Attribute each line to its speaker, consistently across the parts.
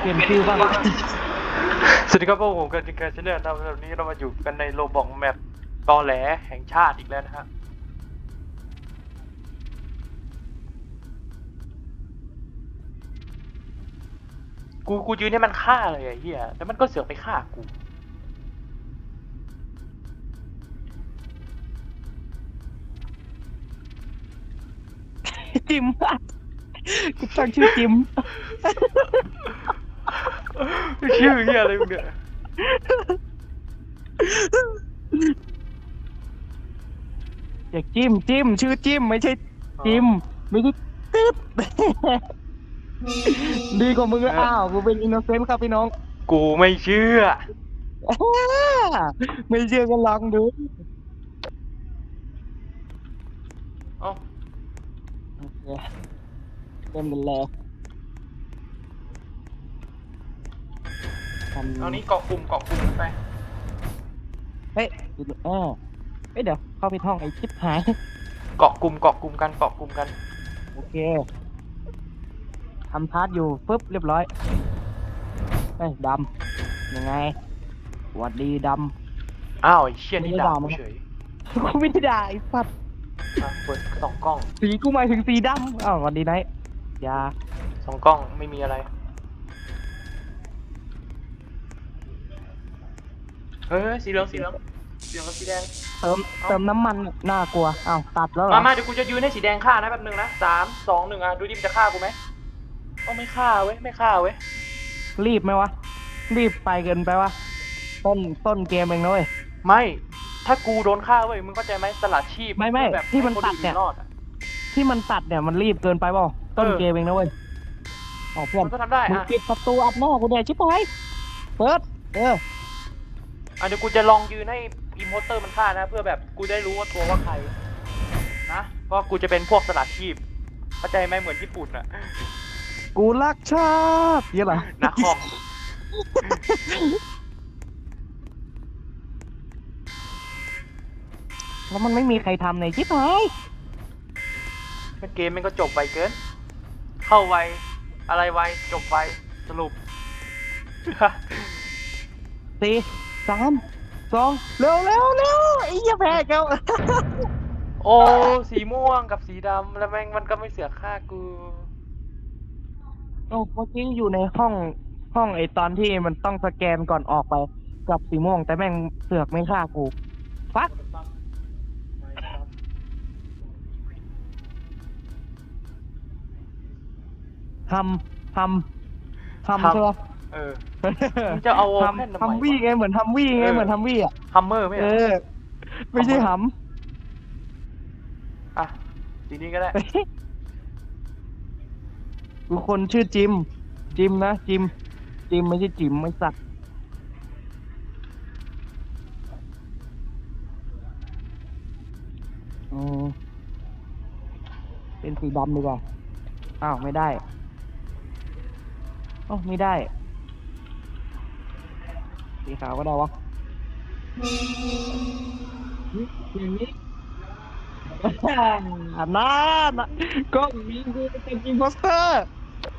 Speaker 1: เปลี่ยนชื่อบ้าง
Speaker 2: สวัสดีครับพวกผมกันจิงการชาแนลนะครับวันนี้เรามาอยู่กันในโลบอกแมปตอแหลแห่งชาติอีกแล้วนะฮะกูกูยืนให้มันฆ่าเลยไอ้เหี้ยแต่มันก็เสือกไปฆ่ากู
Speaker 1: จิม กูตั้งชื่อจิม
Speaker 2: ชื่อเหี้ยอะไรมึงเนี่ย
Speaker 1: อยากจิ้มจิ้มชื่อจิ้มไม่ใช่จิมไม่ใช่ตึ๊ดดีกว่ามึงอะอ้าวกูเป็นอินโนเซนต์ครับพี่น้อง
Speaker 2: กูไม่เชื่อ
Speaker 1: ไม่เชื่อก็ลองดู
Speaker 2: เอ้า
Speaker 1: โอ เคเริ่มกันเลยทำ
Speaker 2: เอานี้เกาะกลุ่มเกาะกลุ่มกันไป
Speaker 1: เฮ้ยเออเฮ้ยเดี๋ยวเข้าไปท่องไอ้ชิปหาย
Speaker 2: เกาะกลุ่มเกาะกลุ่มกันเกาะกลุ่มกัน
Speaker 1: โอเคทำพาร์ทอยู่ปุ๊บเรียบร้อยเฮ้ยดำยังไงหวัดดีด
Speaker 2: อ้าวไอ้เชี่ยนี่
Speaker 1: ไม่ได้
Speaker 2: ด่า
Speaker 1: ด่ามั้
Speaker 2: กู
Speaker 1: ง
Speaker 2: เฉยำ
Speaker 1: กูไม่ได้ด่าไอ้สัตว์
Speaker 2: อะเปิดสองกล้อง
Speaker 1: สีกูหมายถึงสีดำอ้าวหวัดดีไนท์อ ยา
Speaker 2: สองกล้องไม่มีอะไรเฮ้ยสีเหลืองสีเหลืองสีเหลืองกับสีแดง
Speaker 1: เติมเติมน้ำมันน่ากลัวอ้าวตัดแล้วเหร
Speaker 2: มา
Speaker 1: อ
Speaker 2: มาเดี๋ยวกูจะยืนให้สีแดงฆ่านะแป๊บนึงนะสามสองหนึ่งอะดูดิมันจะฆ่ากูไหมก็ไม่ฆ่าเว้ยไม่ฆ่าเว้ย
Speaker 1: รีบไหมวะ รีบไปเกินไปวะต้นต้นเกมเองนะเว้ย
Speaker 2: ไม่ ถ้ากูโดนฆ่าเว้ยมึงเข้าใจไหมสลัดชีพ
Speaker 1: ไม่ไม่
Speaker 2: เพื่อแบบ
Speaker 1: ที่มัน
Speaker 2: ให้ค
Speaker 1: ตัดเนี่ย
Speaker 2: อื่รอดอะ
Speaker 1: ที่มันตัดเนี่ยมันรีบเกินไปเปล่า ต้น
Speaker 2: เออ
Speaker 1: เกมเองนะเว้ยออกเพื่อน
Speaker 2: มันก็ทำได้
Speaker 1: มึง
Speaker 2: อะ
Speaker 1: ปิดประตูอัดหน้ากูเนี่ยชิบหายเปิดเออ
Speaker 2: อะเดี๋ยวกูจะลองยืนให้อิมโพสเตอร์มันฆ่านะ เพื่อแบบกูได้รู้ว่าตัวว่าใคร นะเพราะกูจะเป็นพวกสลัดชีพเข้าใจไหมเหมือนญี่ปุ่นอะ
Speaker 1: กูรักชาติยี่หรอ
Speaker 2: นักคอม
Speaker 1: แล้วมันไม่มีใครทำในชิบหาย
Speaker 2: เกมมันก็จบไวเกิน เข้าไว อะไรไว จบไว สรุป
Speaker 1: สี่สามสองเร็วเร็วเร็วไอ้เหี้ยแพ้เขา
Speaker 2: โอ้ สีม่วงกับสีดำแล้วแม่งมันก็ไม่เสือกฆ่ากู
Speaker 1: โอ้เมื่อกี้อยู่ในห้องห้องไอ้ตอนที่มันต้องสแกนก่อนออกไป กับสีม่วงแต่แม่งเสือกไม่ฆ่ากูฟัก ทำทำทำ
Speaker 2: ทำ
Speaker 1: ใช่ปะ
Speaker 2: เออมึงจะเอาแค่ทำไมวะ
Speaker 1: ทำทำวี่ไงเหมือนทำวี่ไง
Speaker 2: เออ
Speaker 1: เหมือนทำวี่อะ
Speaker 2: ฮัมเมอร์ไม่
Speaker 1: เอ
Speaker 2: เหรอ
Speaker 1: อ ไม่ใช่ห
Speaker 2: อะสีนี้ก็ได้ำ
Speaker 1: กูคนชื่อจิม จิมนะจิม จิมไม่ใช่จิมไม่สัตว์อืมเป็นสีดำดีกว่าอ้าวไม่ได้ อ้าวไม่ได้ สีขาวก็ได้วะอย่างนี้อันนั้นน่ะกล้องมีกูเป็นอิมโพสเตอร์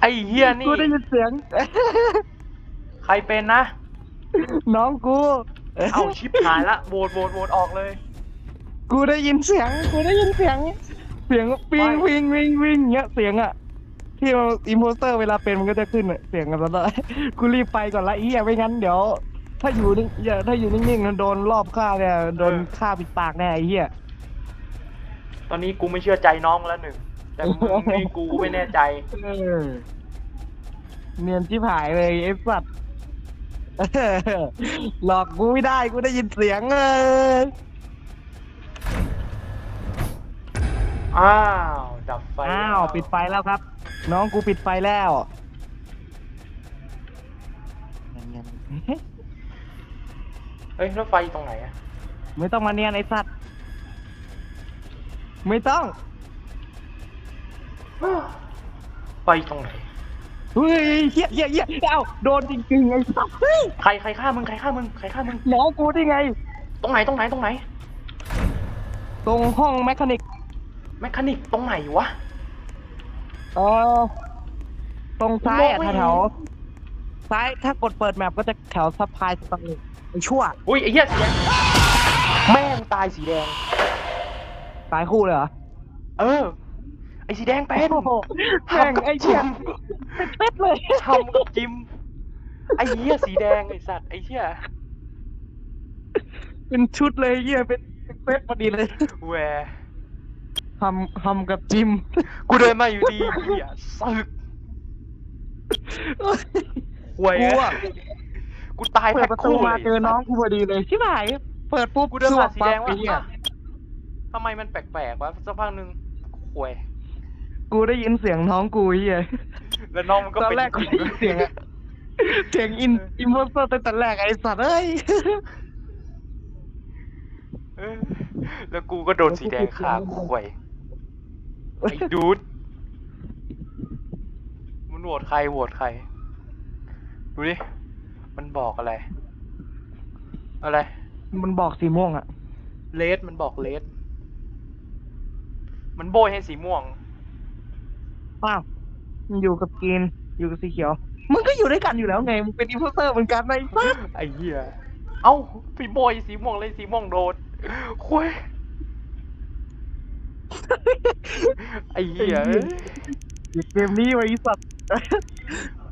Speaker 2: ไอ้เฮียนี่
Speaker 1: กูได้ยินเสียง
Speaker 2: ใครเป็นนะ
Speaker 1: น้องกู
Speaker 2: เอาชิปหายละโหวตโหวตโหวตออกเลย
Speaker 1: กูได้ยินเสียง กูได้ยินเสียง เสียงปิง
Speaker 2: ไม่
Speaker 1: วิงวิงวิงเงี้ยเสียงอะ ที่อิมโพสเตอร์เวลาเป็นมันก็จะขึ้นอะเสียงกันแล้ว กูรีบไปก่อนละเฮียไม่งั้นเดี๋ยว ถ้าอยู่นิ่งอย่าถ้าอยู่นิ่งๆโดนรอบฆ่าเนี่ยโดนฆ่าปิดปากแน่ไอ้เหี้ย
Speaker 2: ตอนนี้กูไม่เชื่อใจน้องแล้วหนึ่ง แต่มึงนี่กูไม่แน่ใจ
Speaker 1: เออเนียนชิบหายเลยไอ้สัตว์เออหลอกกูไม่ได้กูได้ยินเสียงเออ
Speaker 2: อ้าว ดับไฟ
Speaker 1: อ้าว ปิดไฟแล้วครับ น้องกูปิดไฟแล้วเงียบ
Speaker 2: เฮ้ยแล้วไฟตรงไหนอะ
Speaker 1: ๆไม่ต้องมาเนียนไอ้สัตว์ ไม่ต้อง
Speaker 2: ไฟตรงไหน
Speaker 1: เฮ้ยเฮียเฮียเฮียเอ้าโดนจริงๆไอ้สัตว์เฮ้ย
Speaker 2: ใครใครฆ่ามึงใครฆ่ามึงใครฆ่ามึง
Speaker 1: น้องกูได้ไง
Speaker 2: ตรงไหนตรงไหนตรงไหน
Speaker 1: ตรงห้องแมคคานิก
Speaker 2: แมคคานิกตรงไหนวะ
Speaker 1: เออตรงซ้ายอะ
Speaker 2: มองไม่เห็น
Speaker 1: แถวซ้ายถ้ากดเปิดแมปก็จะแถวซับพลายสตอรี่ไอชั่ว
Speaker 2: อุ้ยไอ้เหี้ยสีแดงแม่งตายสีแดง
Speaker 1: ตายคู่เลยเหรอ
Speaker 2: เออ ไอ้สีแดงเป็น
Speaker 1: โอ้โหแม่งไอ้เชี่ยเป็ดๆเลย
Speaker 2: ทำกับจิมไอ้เหี้ยสีแดงไอ้สัตว์ไอ้เหี้ย
Speaker 1: เป็นชุดเลยเหี้ยเป็นเป็นเป็ดพอดีเลย
Speaker 2: แหว
Speaker 1: ทำทำกับจิม
Speaker 2: กูเดินมาอยู่ดีเหี้ยสึกหวย
Speaker 1: กูอะ
Speaker 2: กูตาย
Speaker 1: เปิ
Speaker 2: แพ็
Speaker 1: ด
Speaker 2: ค
Speaker 1: ประตู
Speaker 2: คู่
Speaker 1: มา
Speaker 2: เลย
Speaker 1: เจอน้องกูพอดีเลยชิบหายเปิดปุ๊บ
Speaker 2: กูเดินผ่านสีแดง
Speaker 1: ส
Speaker 2: ว่า
Speaker 1: ไอ้เหี้ย
Speaker 2: อะทำไมมันแปลกๆวะสักพักหนึ่งหวย
Speaker 1: กูได้ยินเสียงน้องกูเหี้ย
Speaker 2: แล้วน้องมันก็
Speaker 1: ตอน
Speaker 2: เป็น
Speaker 1: แรกกู
Speaker 2: จริ
Speaker 1: ได้
Speaker 2: ง
Speaker 1: ยินเสียงอะเสียงอินอินโพสเตอร์ตั้งแต่แรกไอ้สัตว์เอ้ย
Speaker 2: เออแล้วกูก็โดนสีแดงฆ่าหวย ไอ้ดูดมันโหวตใครโหวตใคร ดูดิ มันบอกอะไร อะไร
Speaker 1: มันบอกสีม่วงอะ
Speaker 2: เลสมันบอกเลสมันโบยให้สีม่วง
Speaker 1: อ้าวมันอยู่กับกรีนอยู่กับสีเขียว มึงก็อยู่ด้วยกันอยู่แล้วไง มึงเป็นอินโพสเตอร์เหมือนกันไอ้สัส
Speaker 2: ไอ้เหี้ย เอ้าพี่โบยสีม่วงเลยสีม่วงโดนคุย ไอ้เหี้ยเอ้ย
Speaker 1: เกมนี้ไว้ไอ้สัตว์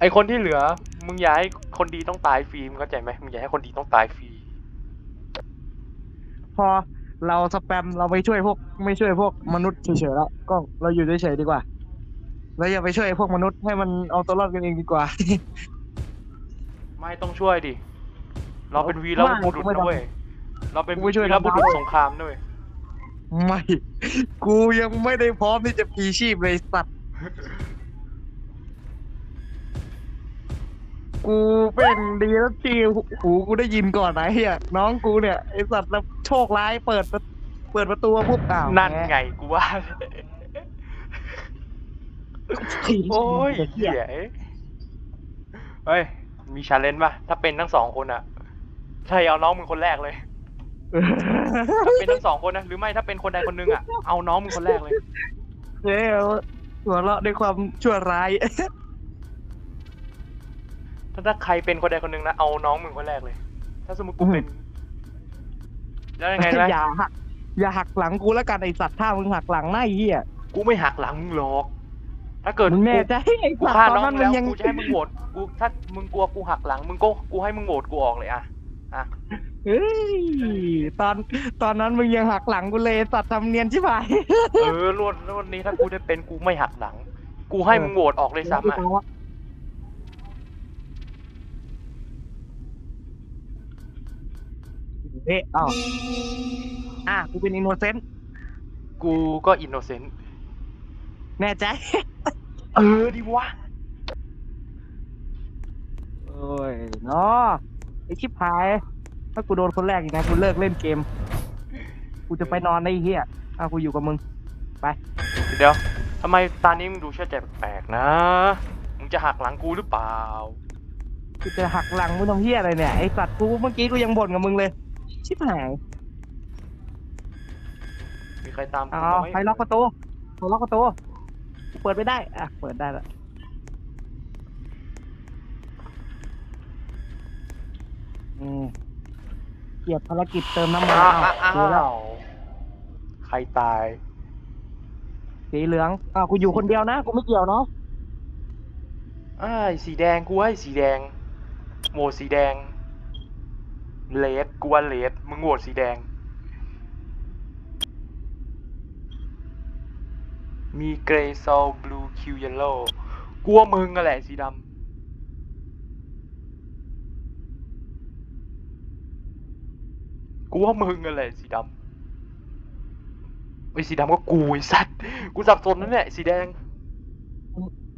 Speaker 2: ไอคนที่เหลือ มึงอย่าให้คนดีต้องตายฟรีมึงเข้าใจไหมมึงอย่าให้คนดีต้องตายฟรี
Speaker 1: พอเราสแปมเราไม่ช่วยพวก ไม่ช่วยพวกมนุษย์เฉยๆแล้วก็เราอยู่เฉยๆดีกว่าเราอย่าไปช่วยพวกมนุษย์ให้มันเอาตัวรอดกันเองดีกว่า
Speaker 2: ไม่ต้องช่วยดิ เราเป็นวีรบุรุษ
Speaker 1: ไม่
Speaker 2: นะ
Speaker 1: ต้อง
Speaker 2: เว้ยเราเป็น
Speaker 1: กูไม่ช่วย
Speaker 2: วีรบุรุษ
Speaker 1: ทำได้
Speaker 2: สงครามด้วย
Speaker 1: ไม่ กูยังไม่ได้พร้อมที่จะพลีชีพเลยสัตว์ กูเป็นดีแล้วที่หูกูได้ยินก่อนนะเฮียน้องกูเนี่ยไอสัตว์แล้วโชคร้ายเปิดประเปิดประตูมาปุ๊บอ้าว
Speaker 2: นั่น
Speaker 1: แหม
Speaker 2: ไงกูว่า โอ้ย
Speaker 1: เหี้
Speaker 2: เหี้ยเฮ้ย มีชาเลนจ์ป่ะ ถ้าเป็นทั้งสองคนอะใช่เอาน้องมึงคนแรกเลย ถ้าเป็นทั้งสองคนนะหรือไม่ถ้าเป็นคนใดคนหนึ่งอะเอาน้องมึงคนแรกเลย
Speaker 1: เฮ้ยหัวเราะด้วยความชั่วร้าย
Speaker 2: ถ้าถ้าใครเป็นคนใดคนหนึ่งนะเอาน้องมึงคนแรกเลย ถ้าสมมติกูเป็น แล้วยังไงนะ
Speaker 1: อย่าหักอย่าหักหลังกูแล้วกันไอสัตว์ถ้ามึงหักหลังหน้าไอ้เหี้ย
Speaker 2: กูไม่หักหลังมึงหรอก ถ้าเกิด
Speaker 1: มึงแน่
Speaker 2: กู
Speaker 1: ใจไอ
Speaker 2: กู
Speaker 1: สัตว์
Speaker 2: ฆ่า
Speaker 1: ตอน
Speaker 2: น้อง
Speaker 1: นั้น
Speaker 2: มึง
Speaker 1: มึ
Speaker 2: แล้ว
Speaker 1: งยัง
Speaker 2: กูจะให้มึงโหวตกูถ้ามึงกลัวกูหักหลังมึงก็กูให้มึงโหวตกูออกเลยอะอะ
Speaker 1: เฮ้ยตอนตอนนั้นมึงยังหักหลังกูเลยสัตว์ทำเนียนชิบหาย
Speaker 2: เออรวดรวดนี้ถ้ากูได้เป็นกูไม่หักหลัง กูให้มึงโหวตออกเลยซ้ำอะ
Speaker 1: เอ๊ะอ้าวอะกูเป็นอินโนเซนต์
Speaker 2: กูก็อินโนเซนต์
Speaker 1: แน่ใจ
Speaker 2: เออดีวะ
Speaker 1: โอ้ยเนาะไอชิบหาย ถ้ากูโดนคนแรกอีกนะกูเลิกเล่นเกม กูจะไปนอนในไอ้เหี้ยอะกูอยู่กับมึง ไป
Speaker 2: เดี๋ยวทำไมตานี้มึงดูเชื่อใจแปลกๆนะ มึงจะหักหลังกูหรือเปล่า
Speaker 1: กูจะหักหลังมึงทำเหี้ยอะไรเนี่ย ไอสัตว์กูเมื่อกี้กูยังบ่นกับมึงเลย ชิบหาย
Speaker 2: มีใครตามกู
Speaker 1: เอ๋อ
Speaker 2: ไหม
Speaker 1: ใครล็อกประตูใครล็อกประตูกูเปิดไม่ได้ อะ เปิดได้ละอืมเกียรติภารกิจเติมน้ำมัน
Speaker 2: อ้าว
Speaker 1: อ้าว
Speaker 2: อ้า
Speaker 1: เจอแล้ว
Speaker 2: วใครตาย
Speaker 1: สีเหลืองอ้าวกูอยู่คนเดียวนะกูไม่เกี่ยวเนาะ
Speaker 2: อ้ายสีแดงกูให้สีแดงโหวตสีแดงเลดกูว่าเลดมึงโหวตสีแดง มีเกรย์ซอลบลูคิวเยลโล่กูว่ามึงอะแหละสีดำ กูว่ามึงอะแหละสีดำไอ้ยสีดำก็กูไอ้สัตว์กูสับสนนั่นแหละสีแดง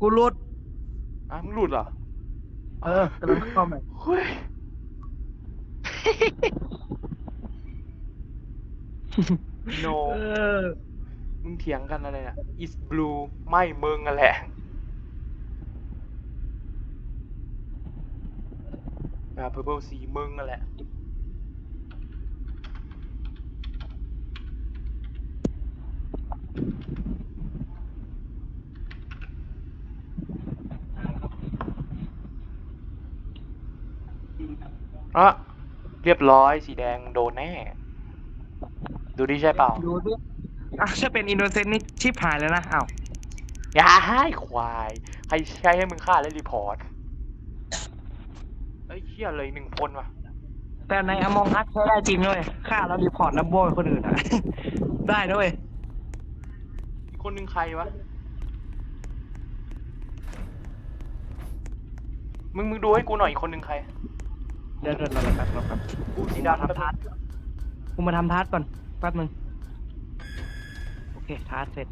Speaker 1: กูรุด
Speaker 2: อะมึงหลุดเหรอ
Speaker 1: เออกำลังเข้ามา
Speaker 2: เฮ้ยโน
Speaker 1: เออ
Speaker 2: มึงเถียงกันอะไรเนี่ย is blue ไม่มึงอะแหละอ่า purple สีมึงอะแหละ อะเรียบร้อยสีแดงโดนแน่ ดูดิใช่เปล่า
Speaker 1: ดูดิอะถ้าเป็นอินโดเซนต์นี่ชิบหายแล้วนะอ้าว
Speaker 2: อย่าให้ควาย ใครใช้ให้มึงฆ่าและรีพอร์ตเอ้ยเชี่ยเลยหนึ่งคนว่ะ
Speaker 1: แต่ในอมองอัดใช้ได้จริงด้วยฆ่าแล้วรีพอร์ตแล้วโบยคนอื่นอะได้ด้วย
Speaker 2: อีก คนหนึ่งใครวะ มึงมึงดูให้กูหน่อยอีกคนหนึ่งใคร
Speaker 1: เดี๋ยวเดี๋ยวเราแป๊บเราแป๊บ
Speaker 2: กูสี
Speaker 1: กู
Speaker 2: ดำ
Speaker 1: ทำทัสกูมาทำทัสก่อนแป๊บนึงโอเคทัสเสร็จ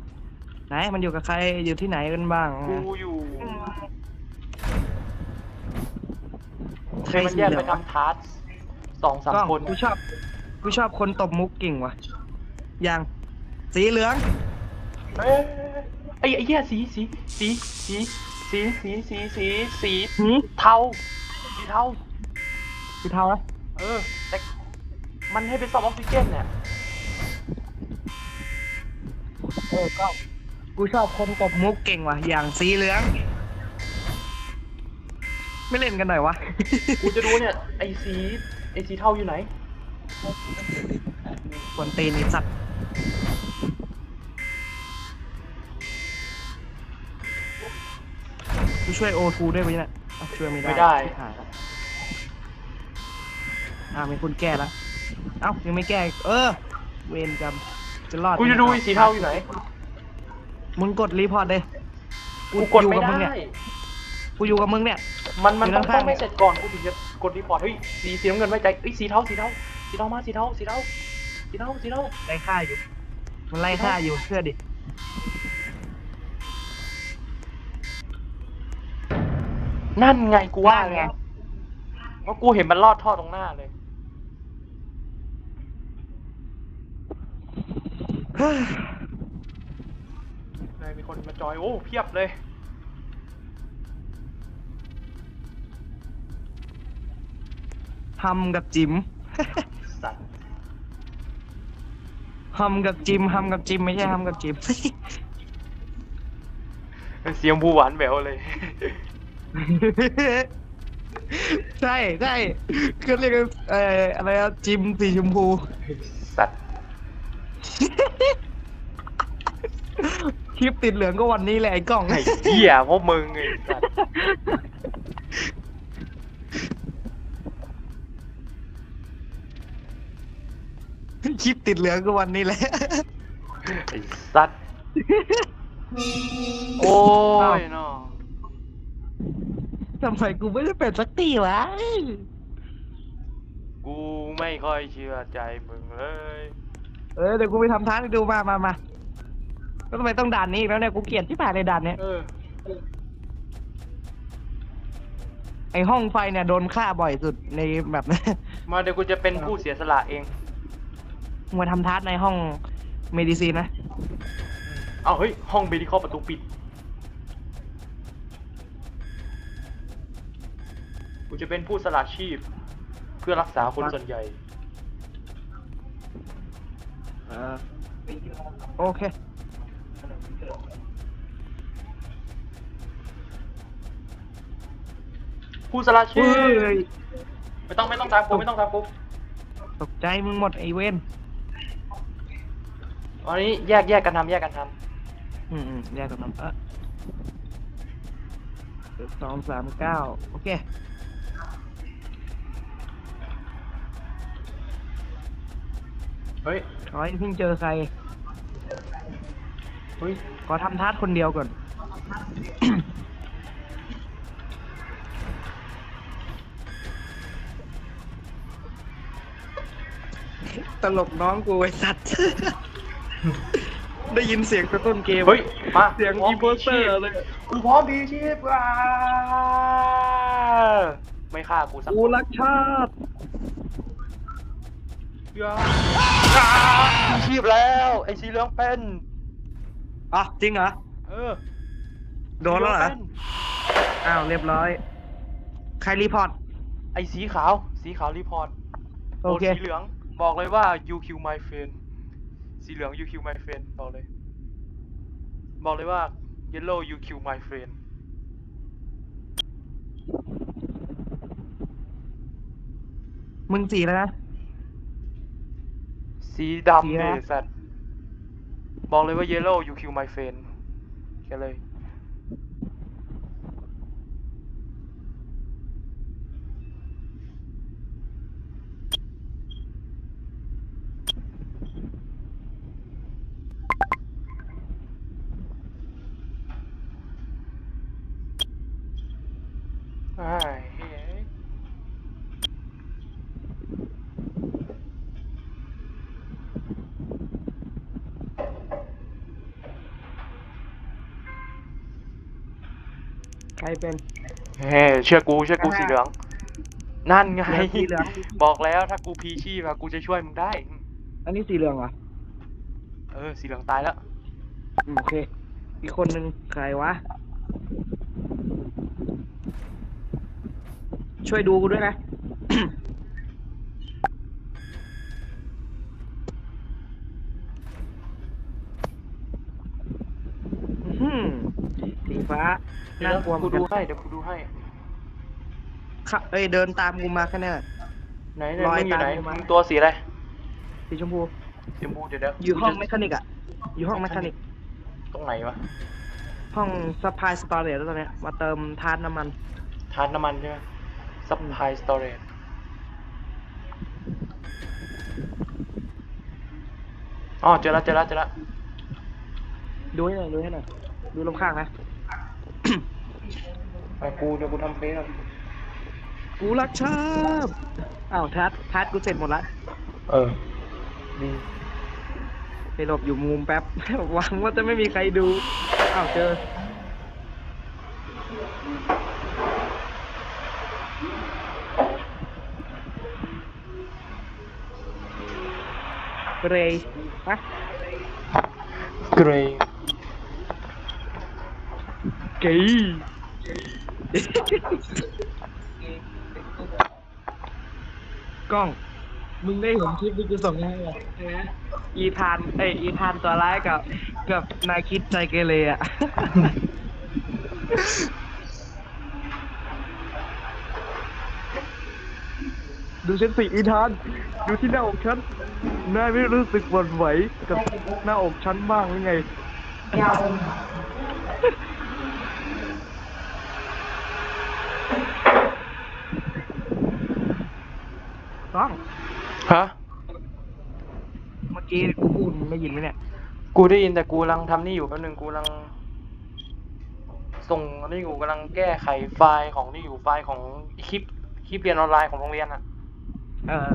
Speaker 1: ไหนมันอยู่กับใครอยู่ที่ไหนกันบ้าง
Speaker 2: กูอยู่
Speaker 1: ใค
Speaker 2: เค
Speaker 1: ร
Speaker 2: ยมัน
Speaker 1: สี
Speaker 2: แยก
Speaker 1: เหลื
Speaker 2: ไป
Speaker 1: องวะ
Speaker 2: ทำทัสสองสาม
Speaker 1: กล้อง
Speaker 2: คน
Speaker 1: กูชอบ กูชอบคนตบมุกเก่งว่ะอย่างสีเหลือง
Speaker 2: เอ้ยไอ้ไอ้เหี้ยสีสีสีสีสีสีสีสีสี
Speaker 1: หืม
Speaker 2: เทาสีเทา
Speaker 1: สีเทาอะ
Speaker 2: เออแต่มันให้เป็นซอมออกซิเจนเนี่ย
Speaker 1: เออก็กูชอบคนตบมุกเก่งว่ะ อย่างสีเหลือง ไม่เล่นกันหน่อยวะ
Speaker 2: กูจะดูเนี่ยไอ้สีไอ้สีเทาอยู่ไหน
Speaker 1: กวนตีนไอ้สัตว์ ช่วยโอทูได้ไหมเนี่ยอ้าวช่วยไม่ได้
Speaker 2: ไม่ได้
Speaker 1: ชิบหายแล้วอ้าวมีคนแก้แล้วเอ้ายังไม่แก้อีกเออ เวรกรรมจะรอด
Speaker 2: กูจะดูไอ้สีเทาอยู่ไหน
Speaker 1: มึงกดรีพอร์ตเลย
Speaker 2: กูกด
Speaker 1: อยู่
Speaker 2: ไม่
Speaker 1: กับมึง
Speaker 2: ได้
Speaker 1: เนี่ยกูอยู่กับมึงเนี่ย
Speaker 2: มันมัน
Speaker 1: อยู่
Speaker 2: ต้อง
Speaker 1: ข้างๆ
Speaker 2: ต้องไม่เสร็จก่อนกูถึงจะกดรีพอร์ต เฮ้ย สีสีน้ำเงินไว้ใจเฮ้ย สีเทา สีเทา สีเทามา สีเทา สีเทา สีเทา สีเทา
Speaker 1: ไล่ฆ่าอยู่ มันไล่ฆ่าอยู่เชื่อดิ
Speaker 2: นั่นไงกูว่า
Speaker 1: นั่นไง
Speaker 2: ไงว่ากูเห็นมันลอดท่อตรงหน้าเลยเลยมีคนมาจอย โอ้เพียบเลย
Speaker 1: ทำกับจิม
Speaker 2: สัตว์
Speaker 1: ทำกับจิมทำกับจิมไม่ใช่ทำกับจิม
Speaker 2: เสียงบูหวานแหววเลย
Speaker 1: ใช่ใช่ก็เรียกว่าเอ่ออะไรอะจิมสีชมพู
Speaker 2: สัตว์
Speaker 1: คลิปติดเหลืองก็วันนี้แหละไอ้กล้อง
Speaker 2: ไอ้เหี้ยพวกมึงไอ้สัตว์
Speaker 1: คลิปติดเหลืองก็วันนี้แหละ
Speaker 2: ไอ้สัตว์โอ้ยเนาะ
Speaker 1: ทำไมกูไม่ได้เป็นสักทีวะ
Speaker 2: กูไม่ค่อยเชื่อใจมึงเลย
Speaker 1: เออเดี๋ยวกูไปทำท้าให้ดูมามามาแล้วทำไมต้องด่านนี้อีกแล้วเนี่ย กูเกลียดที่ผ่านในด่านเนี้ย
Speaker 2: เออ
Speaker 1: ไอห้องไฟเนี่ยโดนฆ่าบ่อยสุดในแบบนั้น
Speaker 2: มาเดี๋ยวกูจะเป็นผู้เสียสละเอง
Speaker 1: มึงมาทำทัสในห้องเมดิซีนนะ
Speaker 2: เอาเฮ้ย ห้องเบดิคอประตูปิด กูจะเป็นผู้สละชีพ เพื่อรักษาคนส่วนใหญ่
Speaker 1: เออโอเค
Speaker 2: ผู้สละชี
Speaker 1: เฮ้
Speaker 2: พ
Speaker 1: ย
Speaker 2: ไม่ต้องไม่ต้องตามกูไม่ต้องตามกู
Speaker 1: ตกใจมึงหมดไอเวน
Speaker 2: อันนี้แยกแยกกันทำแยกกันท
Speaker 1: อืมอืมแยกกันทำเออสองสามเก้าโอเค
Speaker 2: เฮ้ย
Speaker 1: ขอให้เพิ่งเจอใคร
Speaker 2: เฮ้ย
Speaker 1: ขอทำทัสคนเดียวก่อน ตลกน้องกูไอสัตว์ ได้ยินเสียงกระต้นเกม
Speaker 2: เฮ้ย มา
Speaker 1: เสียง
Speaker 2: พร้
Speaker 1: อีโปสเตอร์
Speaker 2: พีชีพ
Speaker 1: เลย
Speaker 2: กูพร้อมพีชีพอะไม่ฆ่ากูสัก
Speaker 1: กูรักชาติ
Speaker 2: อย่าอ่าพีชีพแล้วไอ้สีเหลืองเป็น
Speaker 1: อะจริงเหรอ
Speaker 2: เออ
Speaker 1: โดนแล้วเหรอ
Speaker 2: สีงป็
Speaker 1: อ้าวเรียบร้อย ใครรีพอร์ต
Speaker 2: ไอ้สีขาวสีขาวรีพอร์ต
Speaker 1: โอเค
Speaker 2: สีเหลืองบอกเลยว่า you kill my friend สีเหลือง you kill my friend บอกเลย บอกเลยว่า yellow you kill my friend
Speaker 1: มึงสีแล้วนะ
Speaker 2: สี
Speaker 1: สี
Speaker 2: ดำ
Speaker 1: อะไร
Speaker 2: เนี่ยสัตว์บอกเลยว่า yellow you kill my friend แค่เลย อ้ายเฮ้ย
Speaker 1: ใค รเป็น
Speaker 2: เฮ้ยเชื่อกูเชื่อกู
Speaker 1: อ่า
Speaker 2: สีเหลือง นั่นไง
Speaker 1: สีเหลือง
Speaker 2: บอกแล้วถ้ากูพีชีพอะกูจะช่วยมึงได้
Speaker 1: อันนี้สีเหลืองเหรอ
Speaker 2: เออ สีเหลืองตายแล้ว
Speaker 1: อืมโอเค อีกคนนึงใครวะ ช่วยดูกูด้วยนะ อื้อหือ สีฟ้า
Speaker 2: เดี๋ยว
Speaker 1: น่ากลัวเหมื
Speaker 2: กู
Speaker 1: อนกั
Speaker 2: ดู
Speaker 1: น
Speaker 2: ให้เดี๋ยวกูดูให้
Speaker 1: ค่ะเอ้ยเดินตามกูมาแค่นั้นแหละ
Speaker 2: ไหนไหน
Speaker 1: รอย
Speaker 2: มึงอยู่ไหน
Speaker 1: ตามกูมามึ
Speaker 2: มึงตัวสีอะไร
Speaker 1: สีชมพู
Speaker 2: สีชมพูเดี๋ยวเดี๋ยว
Speaker 1: อยู่ห้อง
Speaker 2: กูจะ
Speaker 1: แมคานิกอะอยู่ห้องแมคานิก
Speaker 2: ตรงไหนวะ
Speaker 1: ห้องซัพพลายสตอเรจแล้วตอนเนี้ยมาเติมทานน้ำมัน
Speaker 2: ทานน้ำมันใช่ไหม supply storage อ๋อเจอแล้วเจอแล้วเจอแล้ว
Speaker 1: ดูให้หน่อยดูให้หน่อย ดูลำข้างนะ
Speaker 2: ไปกูเดี๋ยวกูทำเฟซก่อน
Speaker 1: กูรักชอบอ้าวทัดทัดกูเสร็จหมดละ
Speaker 2: เออดี
Speaker 1: ไปหลบอยู่มุมแป๊บ หวังว่าจะไม่มีใครดู อ้าวเจอ เกรย์ปะ
Speaker 2: เกรย์
Speaker 1: เกย์กล้อง มึงได้เห็นคลิปที่กูส่งให้ไหมอีธานเอ้ยอีธานตัวร้ายกับ กับนายคิดใจเกเรอะ ดูฉันสิอีธาน ดูที่หน้าอกฉันนายไม่รู้สึกหวั่นไหวกับหน้าอกฉันบ้างหรือไง ต้อง
Speaker 2: ฮะ
Speaker 1: เมื่อกี้กูพูดมึงได้ยินไหมเนี่ย
Speaker 2: กูได้ยินแต่กูกำลังทำนี่อยู่แป๊บนึงกูกำลัง ส่งอันนี่อยู่กำลังแก้ไขไฟล์ของนี่อยู่ไฟล์ของคลิปคลิปเรียนออนไลน์ของโรงเรียนอะ
Speaker 1: เออ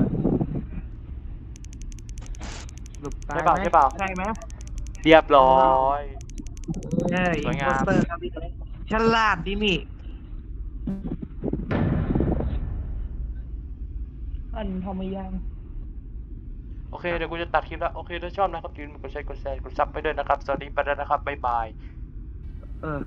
Speaker 1: หลุดตาย
Speaker 2: ใช่เปล่า
Speaker 1: ไหม
Speaker 2: ใช่เปล่า
Speaker 1: ใช่ไหม
Speaker 2: เรียบร้อย
Speaker 1: เอ้ย
Speaker 2: สวยงาม
Speaker 1: โปสเตอร์ครับพี่ฉลาดดินี่ อันทำไมยัง
Speaker 2: โอเค เดี๋ยวกูจะตัดคลิปแล้ว โอเค ถ้าชอบนะครับอย่าลืมกดแชร์กดแชร์ กดซับไปด้วยนะครับ สวัสดีไปแล้วนะครับ บ๊ายบาย
Speaker 1: เออ